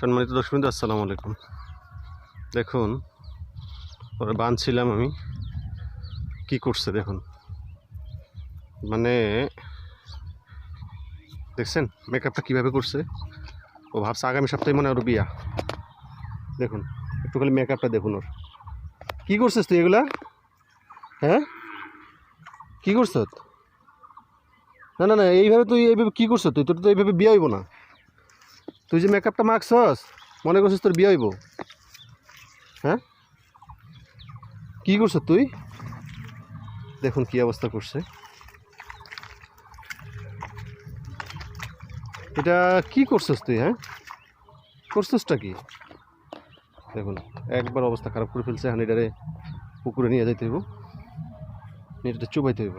সম্মানিত দর্শক আসসালামু আলাইকুম। দেখুন ওরা বাঁধছিলাম আমি। কি করছে দেখুন। মানে দেখছেন মেকআপটা কীভাবে করছে? ও ভাবছে আগামী সপ্তাহে মনে ওর বিয়া। দেখুন, একটু খালি মেকআপটা দেখুন ওর। কি করছিস তুই এগুলা? হ্যাঁ? কি করছ? না না না, এইভাবে তুই এইভাবে কী করছ তুই? তোর তো এইভাবে বিয়ে হইব না। তুই যে মেকআপটা মাখছস, মনে করছিস তোর বিয়ে হইব। হ্যাঁ? কি করছ তুই? দেখুন কি অবস্থা করছে। এটা কি করছস তুই হ্যাঁ? করছসটা কি? দেখুন, একবার অবস্থা খারাপ করে ফেলছে হানি এটারে পুকুরে নিয়ে যাইতে হইব। এটা চুবাইতে হইব।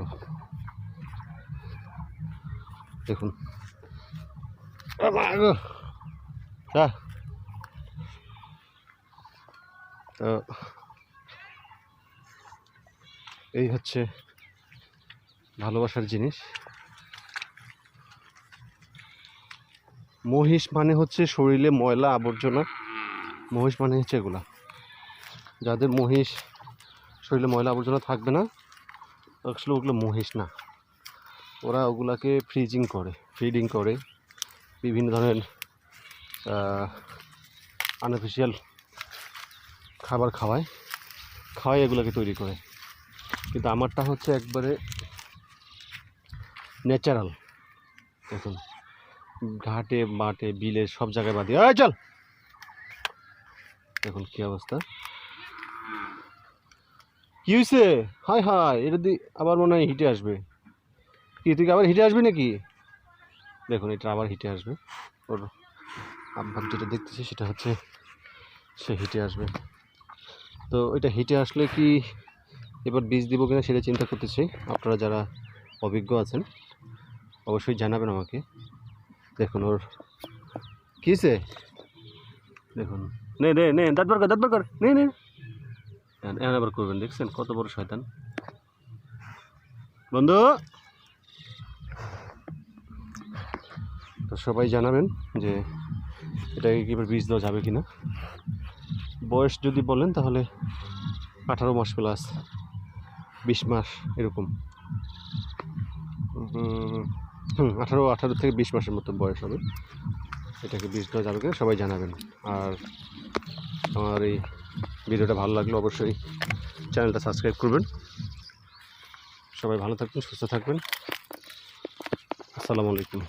দেখুন। যা। তো এই হচ্ছে ভালোবাসার জিনিস। মহিষ মানে হচ্ছে শরীরে ময়লা আবর্জনা। মহিষ মানে হচ্ছে এগুলা। যাদের মহিষ শরীরে ময়লা আবর্জনা থাকবে না, আসলে ওগুলো মহিষ না। ওরা ওগুলাকে ফ্রিজিং করে ফিডিং করে। বিভিন্ন ধরনের আর্টিফিশিয়াল খাবার খাওয়ায় খাওয়াই এগুলোকে তৈরি করে। কিন্তু আমারটা হচ্ছে একবারে ন্যাচারাল দেখুন, ঘাটে, মাঠে, বিলে, সব জায়গায় বাঁধি এই চল! দেখুন কী অবস্থা। কী হয়েছে হাই হাই এটা দি আবার মনে হয় হিটে আসবে। কি, তুই আবার হিটে আসবি নাকি? দেখুন, এটা আবার হিটে আসবে। ওর আব্বাক যেটা দেখতেছি সেটা হচ্ছে সে হিটে আসবে। তো এটা হিটে আসলে কি এবার বীজ দিব কিনা সেটা চিন্তা করতেছি। আপনারা যারা অভিজ্ঞ আছেন, অবশ্যই জানাবেন আমাকে। দেখুন ওর কিসে দেখুন। নে নে নে, দাঁত বার কর, দাঁত বার কর। নে নে। এখন আবার করবেন, দেখছেন? কত বড় শয়তান। বন্ধু! তো সবাই জানাবেন যে এটাকে কি বীজ দেওয়া যাবে কি না বয়স যদি বলেন তাহলে আঠারো মাস প্লাস বিশ মাস এরকম। হুম, আঠারো আঠারো থেকে বিশ মাসের মতো বয়স হবে। এটাকে বীজ দেওয়া যাবে কিনা সবাই জানাবেন। আর আমার এই ভিডিওটা ভালো লাগলে অবশ্যই চ্যানেলটা সাবস্ক্রাইব করবেন। সবাই ভালো থাকবেন, সুস্থ থাকবেন। আসসালামু আলাইকুম।